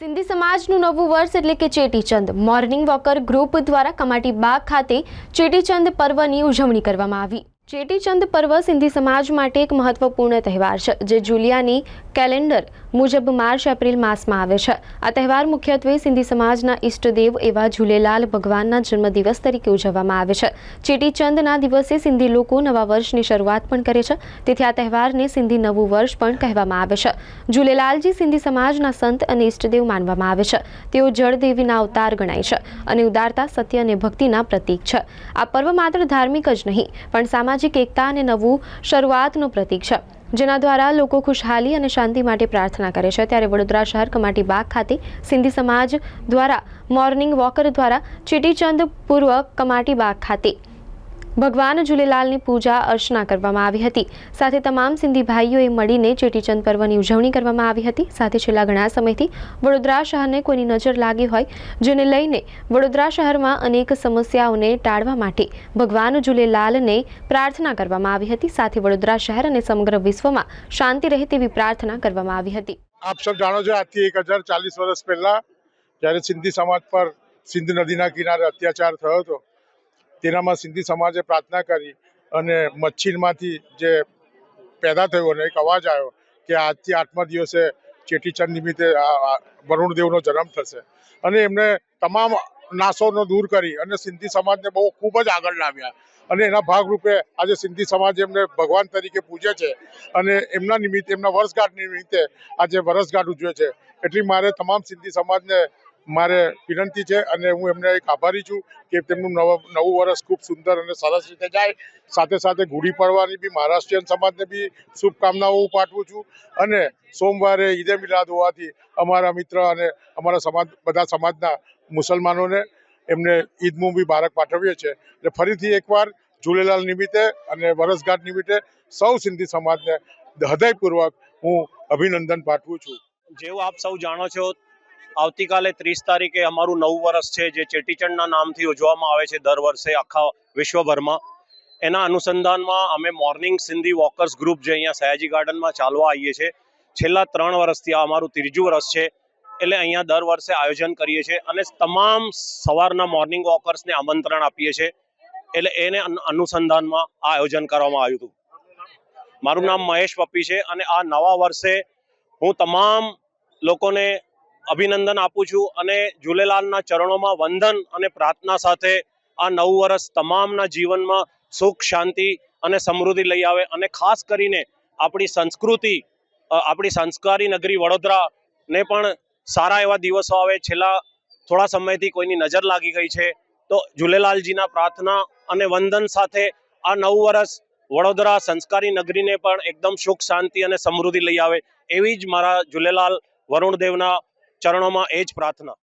સિંધી સમાજનું નવું વર્ષ એટલે કે ચેટીચંદ. મોર્નિંગ વોકર ગ્રુપ દ્વારા કમાટી બાગ ખાતે ચેટીચંદ પર્વની ઉજવણી કરવામાં આવી. ચેટીચંદ પર્વ સિંધી સમાજ માટે એક મહત્વપૂર્ણ તહેવાર છે, જે જુલિયાની કેલેન્ડર મુજબ માર્ચ એપ્રિલ માસમાં આવે છે. આ તહેવાર મુખ્યત્વે સિંધી સમાજના ઈષ્ટદેવ એવા ઝૂલેલાલ ભગવાનના જન્મદિવસ તરીકે ઉજવવામાં આવે છે. ચેટીચંદના દિવસે સિંધી લોકો નવા વર્ષની શરૂઆત પણ કરે છે. તેથી આ તહેવારને સિંધી નવું વર્ષ પણ કહેવામાં આવે છે. ઝૂલેલાલજી સિંધી સમાજના સંત અને ઈષ્ટદેવ માનવામાં આવે છે. તેઓ જળદેવીના અવતાર ગણાય છે અને ઉદારતા, સત્ય અને ભક્તિના પ્રતીક છે. આ પર્વ માત્ર ધાર્મિક જ નહીં, પણ સામાજિક એકતા અને નવું શરૂઆતનું પ્રતીક છે. જેના દ્વારા લોકો ખુશહાલી અને શાંતિ માટે પ્રાર્થના કરે છે. ત્યારે વડોદરા શહેર કમાટી બાગ ખાતે સિંધી સમાજ દ્વારા મોર્નિંગ વોકર દ્વારા ચેટીચંદ પૂર્વ કમાટી બાગ ખાતે ભગવાન ઝૂલેલાલની પૂજા અર્ચના કરવામાં આવી હતી. સાથે તમામ સિંધી ભાઈઓએ મળીને ચેટીચંદ પર્વની ઉજવણી કરવામાં આવી હતી. સાથે છેલ્લા ઘણા સમયથી વડોદરા શહેરને કોઈની નજર લાગી હોય, જેને લઈને વડોદરા શહેરમાં અનેક સમસ્યાઓને ટાળવા માટે ભગવાન ઝૂલેલાલને પ્રાર્થના કરવામાં આવી હતી. સાથે વડોદરા શહેર અને સમગ્ર વિશ્વમાં શાંતિ રહે તેવી પ્રાર્થના કરવામાં આવી હતી. આપ સૌ જાણો છો, આજથી એક હજાર ચાલીસ વર્ષ પહેલા જ્યારે સિંધી સમાજ પર સિંધ નદીના કિનારે અત્યાચાર થયો હતો તેનામાં સિંધી સમાજે પ્રાર્થના કરી અને મચ્છીમાંથી જે પેદા થયો અને એક અવાજ આવ્યો કે આજથી આઠમા દિવસે ચેટીચંદ નિમિત્તે વરુણદેવનો જન્મ થશે. અને એમને તમામ નાસોનો દૂર કરી અને સિંધી સમાજને બહુ ખૂબ જ આગળ લાવ્યા. અને એના ભાગરૂપે આજે સિંધી સમાજ એમને ભગવાન તરીકે પૂજે છે અને એમના નિમિત્તે, એમના વર્ષગાંઠ નિમિત્તે આજે વર્ષગાંઠ ઉજવે છે. એટલી મારે તમામ સિંધી સમાજને મારે વિનંતી છે અને હું એમને એક આભારી છું કે તેમનું નવ નવું વર્ષ ખૂબ સુંદર અને સરસ રીતે જાય. સાથે સાથે ગુડી પડવાની બી, મહારાષ્ટ્રીયન સમાજને બી શુભકામનાઓ પાઠવું છું. અને સોમવારે ઈદે મિલાદ હોવાથી અમારા મિત્ર અને અમારા સમાજ બધા સમાજના મુસલમાનોને એમને ઈદ બારક પાઠવીએ છીએ. એટલે ફરીથી એકવાર ઝૂલેલાલ નિમિત્તે અને વરસગાંઠ નિમિત્તે સૌ સિંધી સમાજને હૃદયપૂર્વક હું અભિનંદન પાઠવું છું. જેવું આપ સૌ જાણો છો આવતીકાલે ત્રીસ તારીખે અમારું નવું વર્ષ છે, જે ચેટીચંડના નામથી ઉજવવામાં આવે છે દર વર્ષે આખા વિશ્વભરમાં. એના અનુસંધાનમાં અમે મોર્નિંગ સિંધી વોકર્સ ગ્રુપ જે અહીંયા સયાજી ગાર્ડનમાં ચાલવા આવીએ છીએ. છેલ્લા ત્રણ વર્ષથી આ અમારું ત્રીજું વર્ષ છે, એટલે અહીંયા દર વર્ષે આયોજન કરીએ છીએ અને તમામ સવારના મોર્નિંગ વોકર્સને આમંત્રણ આપીએ છીએ, એટલે એને અનુસંધાનમાં આ આયોજન કરવામાં આવ્યું હતું. મારું નામ મહેશ પપ્પી છે અને આ નવા વર્ષે હું તમામ લોકોને અભિનંદન આપું છું અને ઝૂલેલાલના ચરણોમાં વંદન અને પ્રાર્થના સાથે આ નવું વર્ષ તમામના જીવનમાં સુખ, શાંતિ અને સમૃદ્ધિ લઈ આવે અને ખાસ કરીને આપણી સંસ્કૃતિ આપણી સંસ્કારી નગરી વડોદરાને પણ સારા એવા દિવસો આવે. છેલ્લા થોડા સમયથી કોઈની નજર લાગી ગઈ છે. તો ઝૂલેલાલજીના પ્રાર્થના અને વંદન સાથે આ નવું વર્ષ વડોદરા સંસ્કારી નગરીને પણ એકદમ સુખ, શાંતિ અને સમૃદ્ધિ લઈ આવે એવી જ મારા ઝૂલેલાલ વરુણદેવના ચરણોમાં એ જ પ્રાર્થના.